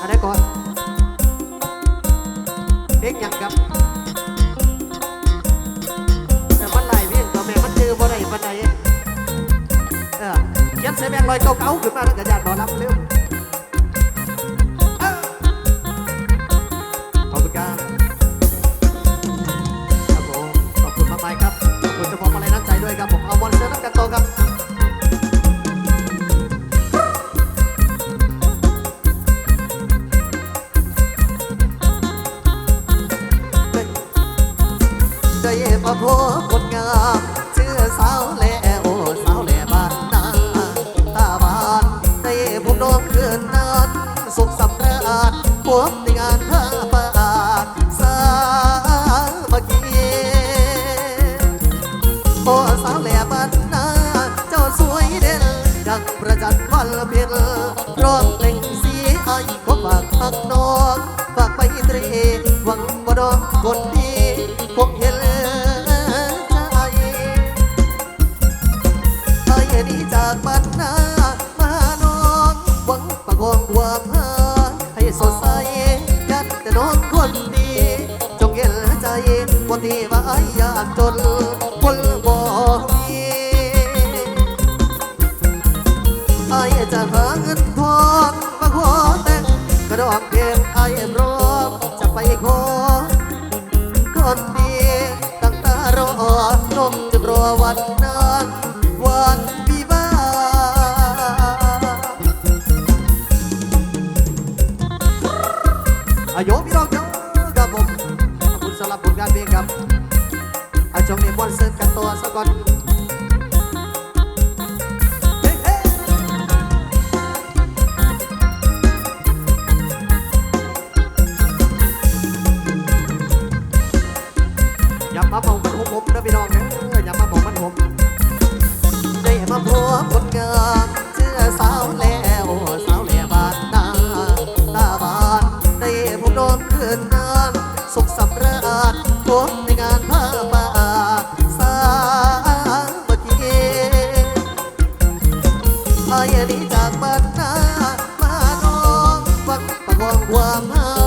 อันไหนก่อนเพลงยังครับแต่มันไหลเพียงต่อแม่มันเจอบ่ได้านใดเออเขียนเส่แบงค์ร้อยเก่าๆขึ้นมาแล้วก็ญาติบ่รับเร็ว ได้มาพบคนงามชื่อสาวแหล่โอสาวแหล่บ้านนาตาบานได้พบน้องเดือนนั้นสุขสำราญพบในงานผ้าป่าสามัคคีโอสาวแหล่บ้านนาเจ้าสวยเด่นดังประจันวันเพ็ญร้อง คนดี จงเห็นใจวันที่ว่าไอ้ยากจนคนบ่มีไอ้จะหาเงินทองมาขอแต่งกระดองเพลงไอ้พร้อมจะไปขอคนดีตั้งตารอนมจะรอวันนั้นวันวิวาอายุพี่น้อง งานเพลงครับอาจงเนียบอลเซิร์ฟกันตัวสักก่อนอย่ามาเมมันหุบหุบนะพี่น้องเอ้ยอย่ามาเมมันหุบได้มาพบคนงามเชื่อสาวแล้วสาวแล้วบ้านนาตาบานได้พบน้องคืนนั้นสุขสำราญ พบในงานผ้าป่าสามัคคีไอ้นี้จากบ้านนามาน้องฟังประคองความหา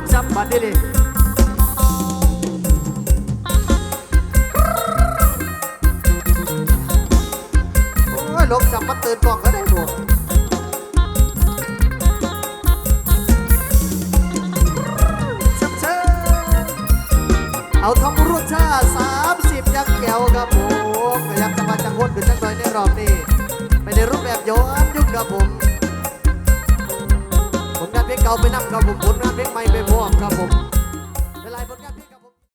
ลบจับบัตรดิดิโอ้ยลบจับบัตรตื่นกล่องก็ได้หมดชับเชิเอาทำรสชาติสามสิบยักษ์แก้วครับผมพยายามจะมาจังหวัดขึ้นจังหน่อยในรอบนี้ไม่ได้รูปแบบย้อนยุคครับผมานเพลงเก่าไปนับครับผมผลงานเพลงใหม่ไปพร้อมครับผม